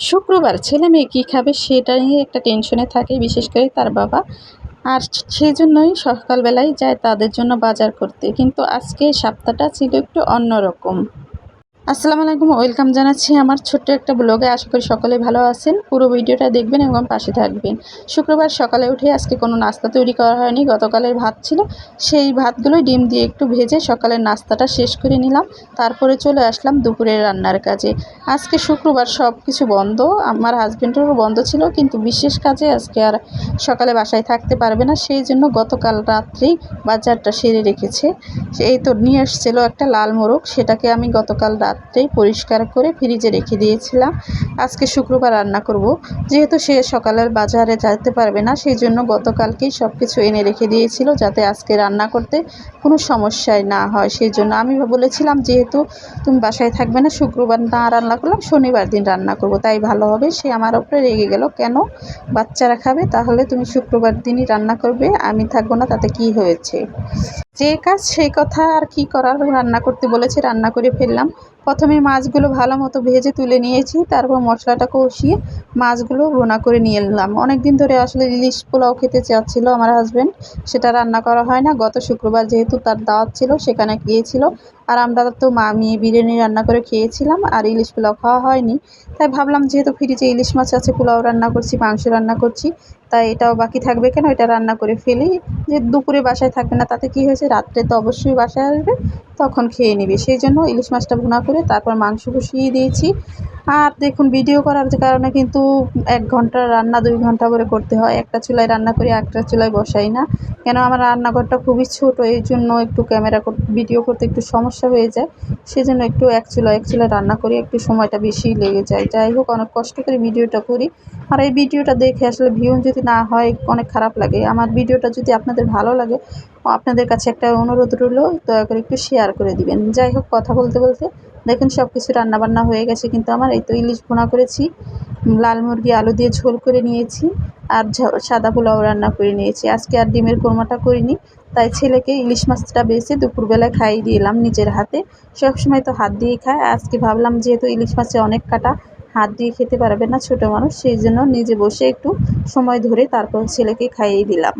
শুক্রবার ছেলে মেয়ে কী খাবে সেটা নিয়ে একটা টেনশনে থাকে, বিশেষ করে তার বাবা। আর সেই জন্যই সকালবেলায় যায় তাদের জন্য বাজার করতে। কিন্তু আজকে সপ্তাহটা ছিল একটু অন্যরকম। আসসালামু আলাইকুম, ওয়েলকাম জানাচ্ছি আমার ছোট্ট একটা ব্লগে। আশা করি সকলে ভালো আছেন। পুরো ভিডিওটা দেখবেন এবং পাশে থাকবেন। শুক্রবার সকালে উঠে আজকে কোনো নাস্তা তৈরি করা হয়নি। গতকালের ভাত ছিল। সেই ভাতগুলোই ডিম দিয়ে একটু ভেজে সকালের নাস্তাটা শেষ করে নিলাম। তারপরে চলে আসলাম দুপুরের রান্নার কাজে। আজকে শুক্রবার সব কিছু বন্ধ। আমার হাজব্যান্ডেরও বন্ধ ছিল, কিন্তু বিশেষ কাজে আজকে আর সকালে বাসায় থাকতে পারবে না। সেই জন্য গতকাল রাত্রেই বাজারটা সেরে রেখেছে। এই তো নিয়ে এসেছিল একটা লাল মোরগ। সেটাকে আমি গতকাল রাত্রেই পরিষ্কার করে ফ্রিজে রেখে দিয়েছিলাম। আজকে শুক্রবার রান্না করব। যেহেতু সে সকালের বাজারে যেতে পারবে না, সেই জন্য গতকালকেই সব কিছু এনে রেখে দিয়েছিল যাতে আজকে রান্না করতে কোনো সমস্যায় না হয়। সেই জন্য আমি বলেছিলাম, যেহেতু তুমি বাসায় থাকবে না, শুক্রবার না রান্না করলাম, শনিবার দিন রান্না করব। তাই ভালো হবে, সে আমার ওপরে রেগে গেল। কেন? বাচ্চারা খাবে, তাহলে তুমি শুক্রবার দিনই রান্না করবে, আমি থাকব না, তাতে কি হয়েছে? যে কাজ, সেই কথা আর কি করার? রান্না করতে বলেছে, রান্না করে ফেললাম। প্রথমে মাছগুলো ভালো মতো ভেজে তুলে নিয়েছি, তারপর মশলাটা কষিয়ে মাছগুলো রোনা করে নিয়ে এলাম। অনেক দিন ধরে আসলে ইলিশ পোলাও খেতে চাচ্ছিলো আমার হাজব্যান্ড সেটা রান্না করা হয় না। গত শুক্রবার যেহেতু তার দাওয়াত ছিল, সেখানে গিয়েছিল। আর আমরা তো মা মেয়ে বিরিয়ানি রান্না করে খেয়েছিলাম আর ইলিশ পোলাও খাওয়া হয়নি। তাই ভাবলাম যেহেতু ফ্রিজে ইলিশ মাছ আছে, পোলাও রান্না করছি, মাংস রান্না করছি, তাই এটাও বাকি থাকবে কেন? এটা রান্না করে ফেলি। যে দুপুরে বাসায় থাকবে না, তাতে কি হয়েছে? রাত্রে তো অবশ্যই বাসায় আসবে। তখন খেয়ে নেবে। সেই জন্য ইলিশ মাছটা ভুনা করে তারপর মাংস বসিয়ে দিয়েছি। আর দেখুন ভিডিও করার কারণে কিন্তু এক ঘণ্টা রান্না দুই ঘণ্টা করে করতে হয়। একটা চুলায় রান্না করি, একটা চুলায় বসাই না। কেন, আমার রান্নাঘরটা খুবই ছোট, এই জন্য একটু ক্যামেরা ভিডিও করতে একটু সমস্যা হয়ে যায়। সেজন্য একটু এক চুলা, এক চুলায় রান্না করি, একটু সময়টা বেশি লেগে যায়। যাই হোক, অনেক কষ্ট করে ভিডিওটা করি। আর এই ভিডিওটা দেখে আসলে ভিউ যদি না হয়, অনেক খারাপ লাগে। আমার ভিডিওটা যদি আপনাদের ভালো লাগে, আপনাদের কাছে একটা অনুরোধ রইল, দয়া করে একটু শেয়ার করে দিবেন। যাই হোক, কথা বলতে বলতে দেখুন সব কিছু রান্নাবান্না হয়ে গেছে, কিন্তু আমার এই তো ইলিশ ভুনা করেছি, লাল মুরগি আলু দিয়ে ঝোল করে নিয়েছি আর সাদা পোলাও রান্না করে নিয়েছি। আজকে আর ডিমের কোরমাটা করিনি, তাই ছেলেকে ইলিশ মাছটা বেছে দুপুরবেলায় খাইয়ে দিলাম নিজের হাতে। সবসময় তো হাত দিয়েই খায়, আজকে ভাবলাম যেহেতু ইলিশ মাছে অনেক কাটা, হাত দিয়ে খেতে পারবে না ছোটো মানুষ, সেই জন্য নিজে বসে একটু সময় ধরে তারপর ছেলেকে খাইয়ে দিলাম।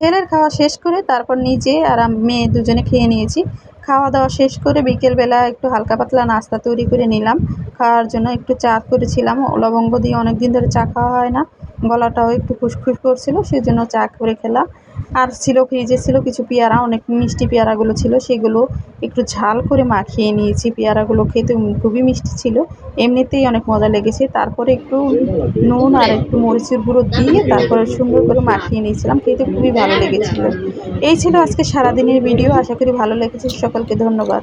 ছেলের খাওয়া শেষ করে তারপর নিজে আর মেয়ে দুজনে খেয়ে নিয়েছি। খাওয়া দাওয়া শেষ করে বিকেলবেলা একটু হালকা পাতলা নাস্তা তৈরি করে নিলাম। খাওয়ার জন্য একটু চা করেছিলাম। লবঙ্গ দিয়ে অনেক দিন ধরে চা খাওয়া হয় না। গলাটাও একটু খুশখুশ করছিল সেই জন্য চা করে খেলাম। আর ছিল ফ্রিজে ছিল কিছু পেয়ারা, অনেক মিষ্টি পেয়ারাগুলো ছিল, সেগুলো একটু ঝাল করে মাখিয়ে নিয়েছি। পেয়ারাগুলো খেতে খুবই মিষ্টি ছিল, এমনিতেই অনেক মজা লেগেছে। তারপরে একটু নুন আর একটু মরিচের গুঁড়ো দিয়ে তারপরে সুন্দর করে মাখিয়ে নিয়েছিলাম, খেতে খুবই ভালো লেগেছিল। এই ছিল আজকে সারাদিনের ভিডিও, আশা করি ভালো লেগেছে। সকলকে ধন্যবাদ।